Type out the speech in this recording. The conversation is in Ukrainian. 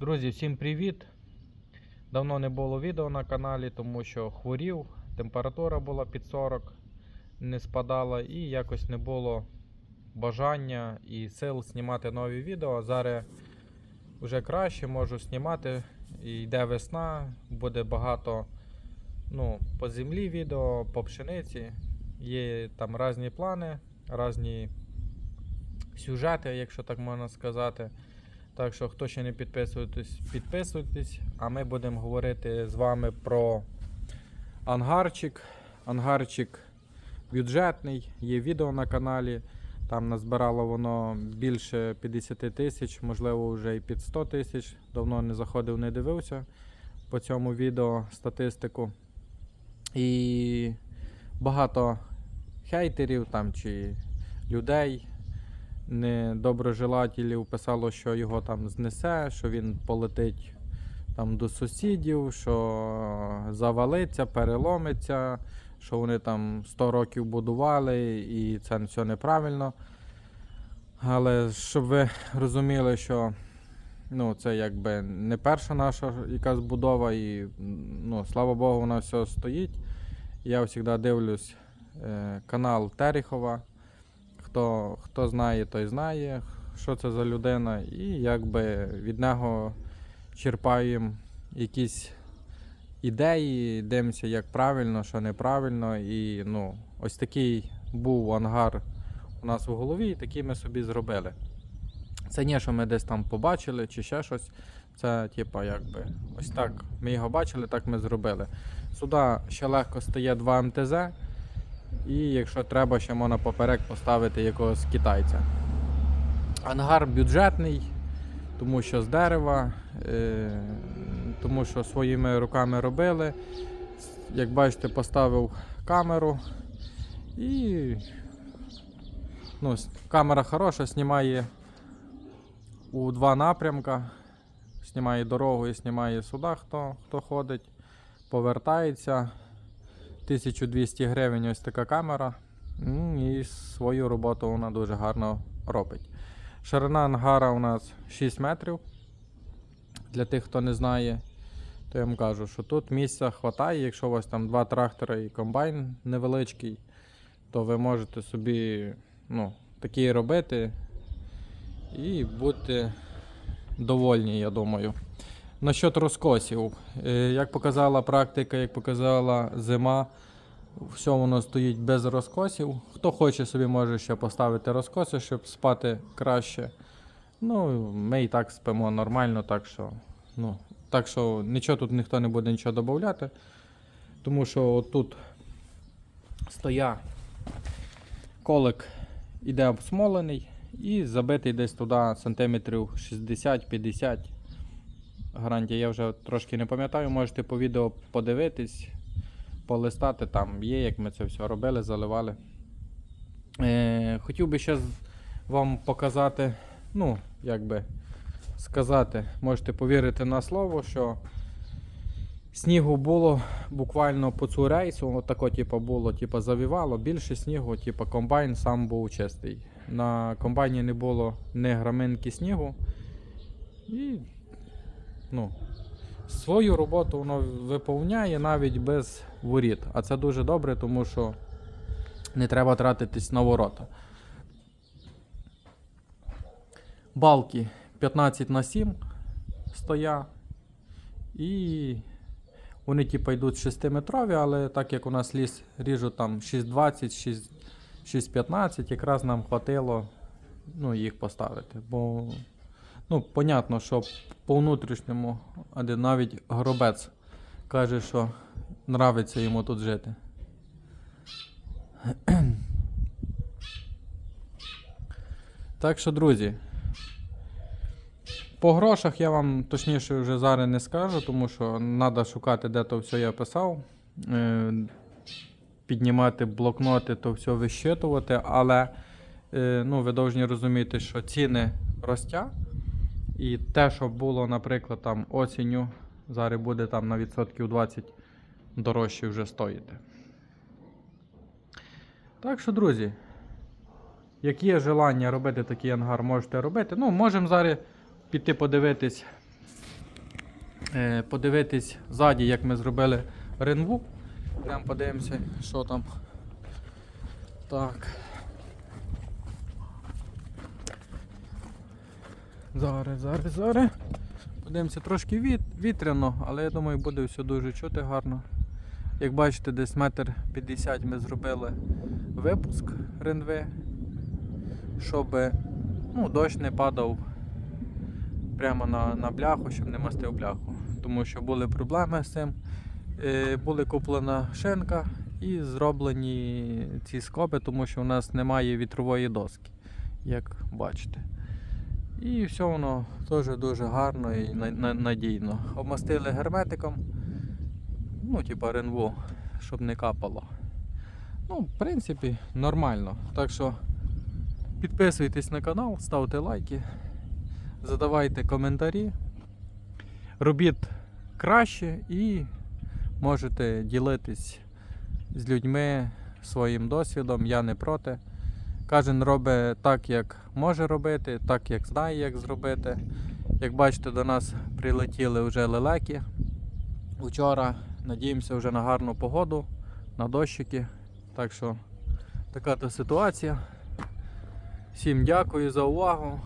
Друзі, всім привіт! Давно не було відео на каналі, тому що хворів, температура була під 40, не спадала і якось не було бажання і сил знімати нові відео. Зараз вже краще можу знімати. І Йде весна, буде багато ну, по землі відео, по пшениці. Є там різні плани, різні сюжети, якщо так можна сказати. Так що, хто ще не підписуєтесь, підписуйтесь. А ми будемо говорити з вами про ангарчик. Ангарчик бюджетний, є відео на каналі. Там назбирало воно більше 50 тисяч, можливо, вже і під 100 тисяч. Давно не заходив, не дивився по цьому відео статистику. І багато хейтерів там чи людей недоброжелателів писало, що його там знесе, що він полетить там до сусідів, що завалиться, переломиться, що вони там 100 років будували і це все неправильно. Але щоб ви розуміли, що ну, це якби не перша наша якась будова, і ну, слава Богу, вона все стоїть. Я завжди дивлюсь е, канал Терехова. Хто, хто знає, той знає, що це за людина, і якби від нього черпаємо якісь ідеї, дивимося, як правильно, що неправильно. І ну, ось такий був ангар у нас у голові, і такий ми собі зробили. Це не, що ми десь там побачили чи ще щось. Це, типа, якби ось так. Ми його бачили, так ми зробили. Сюди ще легко стає 2 МТЗ. І якщо треба, ще можна поперек поставити якогось китайця. Ангар бюджетний, тому що з дерева, е, тому що своїми руками робили. Як бачите, поставив камеру і ну, камера хороша, знімає у два напрямка. Знімає дорогу і знімає сюди, хто, хто ходить, повертається. 1200 гривень ось така камера. І свою роботу вона дуже гарно робить. Ширина ангара у нас 6 метрів. Для тих, хто не знає, то я вам кажу, що тут місця вистачає. Якщо у вас там два трактори і комбайн невеличкий, то ви можете собі ну, такі робити і бути довольні, я думаю. Насчет розкосів. Е, Як показала практика, як показала зима, все воно стоїть без розкосів. Хто хоче собі може ще поставити розкоси, щоб спати краще. Ну, ми і так спимо нормально, так що, ну, так що нічого тут ніхто не буде нічого додати. Тому що тут стоя колик іде обсмолений і забитий десь туди сантиметрів 60-50 гарантія, я вже трошки не пам'ятаю, можете по відео подивитись, полистати, там є, як ми це все робили, заливали. Е, хотів би ще вам показати, ну, як би сказати, можете повірити на слово, що снігу було буквально по цю рейсу, отако, типу, було, типу, завівало, більше снігу, типу, комбайн сам був чистий. На комбайні не було ні граминки снігу. І ну, свою роботу воно виповняє навіть без воріт. А це дуже добре, тому що не треба тратитись на ворота. Балки 15 на 7 стоя. І вони типу йдуть 6-метрові, але так як у нас ліс ріжу там 6,20, 6,15, якраз нам хватило ну, їх поставити. Бо Ну, понятно, що по внутрішньому, один навіть гробець каже, що нравиться йому тут жити. Так що, друзі, по грошах я вам точніше вже зараз не скажу, тому що треба шукати, де то все я писав. Е, Піднімати блокноти, то все вищитувати, але е, ну, ви повинні розуміти, що ціни ростять. І те, що було, наприклад, там осінню, зараз буде там на відсотків 20 дорожче вже стоїти. Так що, друзі, як є желання робити такий ангар, можете робити. Ну, можемо зараз піти подивитись е, подивитись ззаді, як ми зробили ренву. Йдемо подивимося, що там. Так. Зараз, зараз, зараз. Подивимося трошки віт, вітряно, але я думаю, буде все дуже чути гарно. Як бачите, десь метр 50 ми зробили випуск ренви, щоб ну, дощ не падав прямо на, на бляху, щоб не мастив бляху. Тому що були проблеми з цим. Е, були куплена шинка і зроблені ці скоби, тому що у нас немає вітрової доски, як бачите. І все воно теж дуже гарно і на- на- надійно. Обмастили герметиком, ну, типа ренву, щоб не капало. Ну, в принципі, нормально. Так що підписуйтесь на канал, ставте лайки, задавайте коментарі. Робіть краще і можете ділитись з людьми своїм досвідом. Я не проти. Кожен робить так, як може робити, так як знає, як зробити. Як бачите, до нас прилетіли вже лелеки. Вчора надіємося вже на гарну погоду, на дощики. Так що така то ситуація. Всім дякую за увагу.